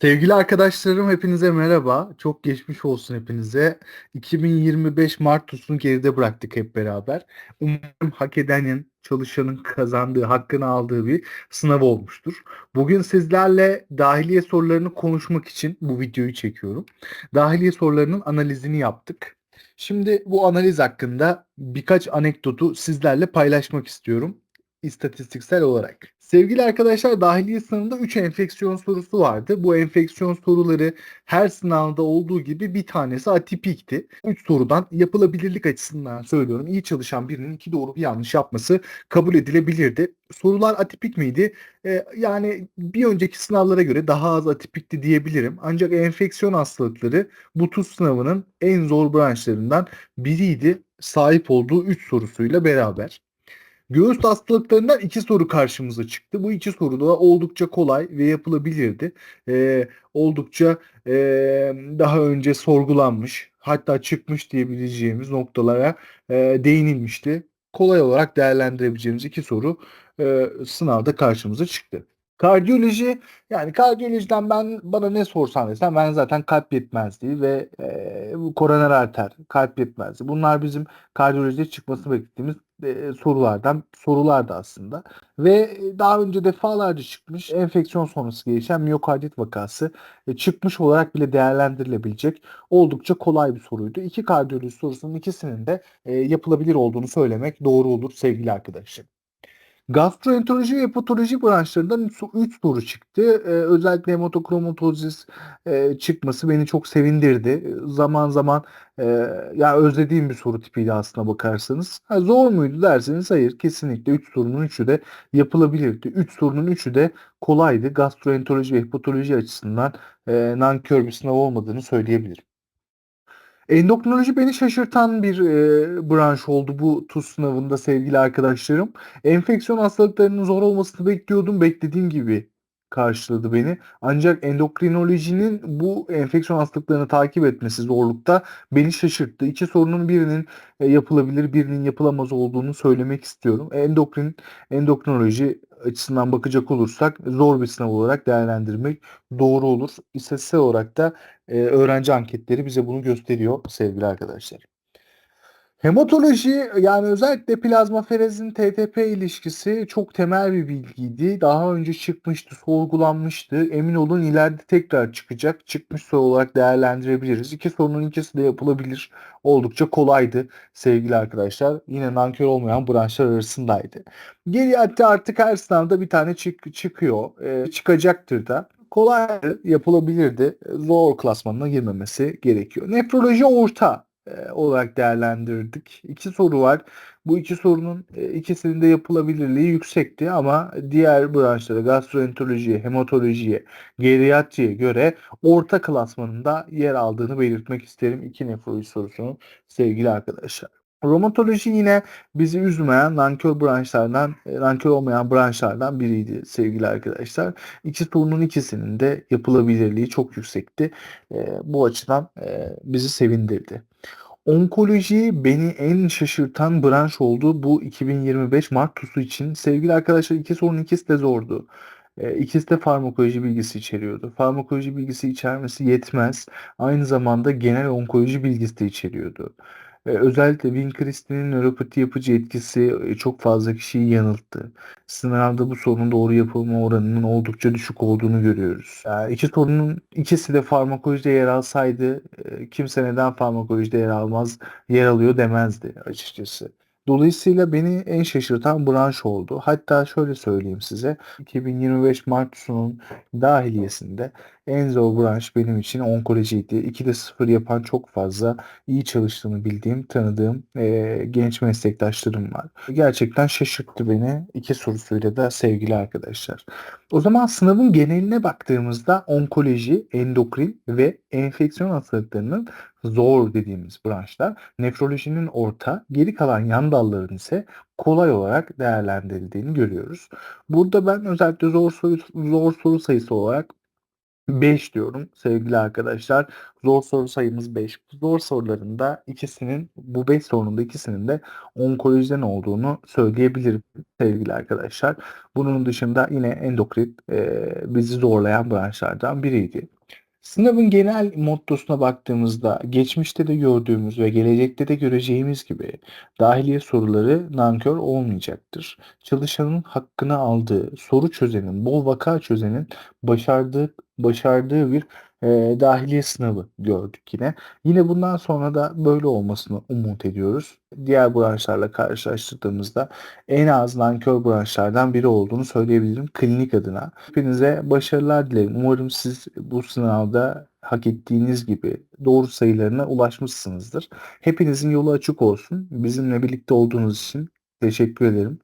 Sevgili arkadaşlarım hepinize merhaba. Çok geçmiş olsun hepinize. 2025 Mart TUS'unu geride bıraktık hep beraber. Umarım hak edenin, çalışanın kazandığı, hakkını aldığı bir sınav olmuştur. Bugün sizlerle dahiliye sorularını konuşmak için bu videoyu çekiyorum. Dahiliye sorularının analizini yaptık. Şimdi bu analiz hakkında birkaç anekdotu sizlerle paylaşmak istiyorum istatistiksel olarak. Sevgili arkadaşlar dahiliye sınavında 3 enfeksiyon sorusu vardı. Bu enfeksiyon soruları her sınavda olduğu gibi bir tanesi atipikti. 3 sorudan yapılabilirlik açısından söylüyorum. İyi çalışan birinin iki doğru bir yanlış yapması kabul edilebilirdi. Sorular atipik miydi? Ee, yani bir önceki sınavlara göre daha az atipikti diyebilirim. Ancak enfeksiyon hastalıkları bu TUS sınavının en zor branşlarından biriydi. Sahip olduğu 3 sorusuyla beraber. Göğüs hastalıklarından iki soru karşımıza çıktı. Bu iki soru da oldukça kolay ve yapılabilirdi. Ee, oldukça e, daha önce sorgulanmış hatta çıkmış diyebileceğimiz noktalara e, değinilmişti. Kolay olarak değerlendirebileceğimiz iki soru e, sınavda karşımıza çıktı. Kardiyoloji yani kardiyolojiden ben bana ne sorsan desem ben zaten kalp yetmezliği ve e, koroner arter, kalp yetmezliği. Bunlar bizim kardiyolojide çıkması beklediğimiz e, sorulardan sorulardı aslında. Ve daha önce defalarca çıkmış enfeksiyon sonrası gelişen miyokardit vakası e, çıkmış olarak bile değerlendirilebilecek oldukça kolay bir soruydu. İki kardiyoloji sorusunun ikisinin de e, yapılabilir olduğunu söylemek doğru olur sevgili arkadaşım. Gastroenteroloji ve hepatoloji branşlarından 3 soru çıktı. Ee, özellikle hematokromatozis e, çıkması beni çok sevindirdi. Zaman zaman e, ya özlediğim bir soru tipiydi aslına bakarsanız. Ha, zor muydu derseniz hayır kesinlikle 3 sorunun 3'ü de yapılabilirdi. 3 sorunun 3'ü de kolaydı. Gastroenteroloji ve hepatoloji açısından e, nankör bir sınav olmadığını söyleyebilirim. Endokrinoloji beni şaşırtan bir e, branş oldu bu TUS sınavında sevgili arkadaşlarım. Enfeksiyon hastalıklarının zor olmasını bekliyordum. Beklediğim gibi karşıladı beni. Ancak endokrinolojinin bu enfeksiyon hastalıklarını takip etmesi zorlukta beni şaşırttı. İki sorunun birinin e, yapılabilir, birinin yapılamaz olduğunu söylemek istiyorum. Endokrin, endokrinoloji açısından bakacak olursak zor bir sınav olarak değerlendirmek doğru olur. İstatistiksel olarak da e, öğrenci anketleri bize bunu gösteriyor sevgili arkadaşlar. Hematoloji yani özellikle plazmaferezin TTP ilişkisi çok temel bir bilgiydi. Daha önce çıkmıştı, sorgulanmıştı. Emin olun ileride tekrar çıkacak. Çıkmış soru olarak değerlendirebiliriz. İki sorunun ikisi de yapılabilir. Oldukça kolaydı sevgili arkadaşlar. Yine nankör olmayan branşlar arasındaydı. Geri hatta artık her sınavda bir tane çık çıkıyor. Ee, çıkacaktır da kolaydı, yapılabilirdi. Zor klasmanına girmemesi gerekiyor. Nefroloji orta e, olarak değerlendirdik. İki soru var. Bu iki sorunun e, ikisinin de yapılabilirliği yüksekti ama diğer branşlara gastroenterolojiye, hematolojiye, geriatriye göre orta klasmanında yer aldığını belirtmek isterim iki nefroloji sorusunun sevgili arkadaşlar. Romatoloji yine bizi üzmeyen nankör branşlardan, e, nankör olmayan branşlardan biriydi sevgili arkadaşlar. İki sorunun ikisinin de yapılabilirliği çok yüksekti. E, bu açıdan e, bizi sevindirdi. Onkoloji beni en şaşırtan branş oldu bu 2025 Mart TUS'u için. Sevgili arkadaşlar iki sorunun ikisi de zordu. İkisi de farmakoloji bilgisi içeriyordu. Farmakoloji bilgisi içermesi yetmez. Aynı zamanda genel onkoloji bilgisi de içeriyordu. Eee, özellikle Winchristi'nin nöropati yapıcı etkisi, eee, çok fazla kişiyi yanılttı. Sınavda bu sorunun doğru yapılma oranının oldukça düşük olduğunu görüyoruz. Eee, iki sorunun ikisi de farmakolojide yer alsaydı, eee, kimse neden farmakolojide yer almaz, yer alıyor demezdi açıkçası. Dolayısıyla beni en şaşırtan branş oldu. Hatta şöyle söyleyeyim size. 2025 Mart sonunun dahiliyesinde en zor branş benim için onkolojiydi. 2'de 0 yapan çok fazla iyi çalıştığını bildiğim, tanıdığım e, genç meslektaşlarım var. Gerçekten şaşırttı beni iki sorusuyla da sevgili arkadaşlar. O zaman sınavın geneline baktığımızda onkoloji, endokrin ve enfeksiyon hastalıklarının zor dediğimiz branşlar, nefrolojinin orta, geri kalan yan dalların ise kolay olarak değerlendirildiğini görüyoruz. Burada ben özellikle zor soru, zor soru sayısı olarak 5 diyorum sevgili arkadaşlar. Zor soru sayımız 5. Zor sorularında ikisinin bu 5 sorunun ikisinin de onkolojiden olduğunu söyleyebilirim sevgili arkadaşlar. Bunun dışında yine endokrin e, bizi zorlayan branşlardan biriydi. Sınavın genel mottosuna baktığımızda geçmişte de gördüğümüz ve gelecekte de göreceğimiz gibi dahiliye soruları nankör olmayacaktır. Çalışanın hakkını aldığı, soru çözenin, bol vaka çözenin başardığı başardığı bir e, dahiliye sınavı gördük yine. Yine bundan sonra da böyle olmasını umut ediyoruz. Diğer branşlarla karşılaştırdığımızda en az nankör branşlardan biri olduğunu söyleyebilirim klinik adına. Hepinize başarılar dilerim. Umarım siz bu sınavda hak ettiğiniz gibi doğru sayılarına ulaşmışsınızdır. Hepinizin yolu açık olsun. Bizimle birlikte olduğunuz için teşekkür ederim.